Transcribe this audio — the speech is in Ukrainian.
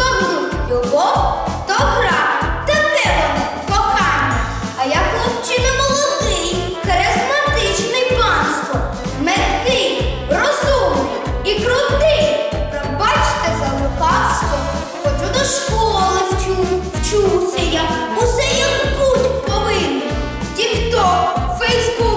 вогню, любов то гра, таке воно кохання. А я хлопчина молодий, харизматичний панство, меткий, розумний і крутий. Пробачте за лукавство, ходжу до школи вчу, вчуся я, усе як путь повинен. Тік-ток, фейсбук.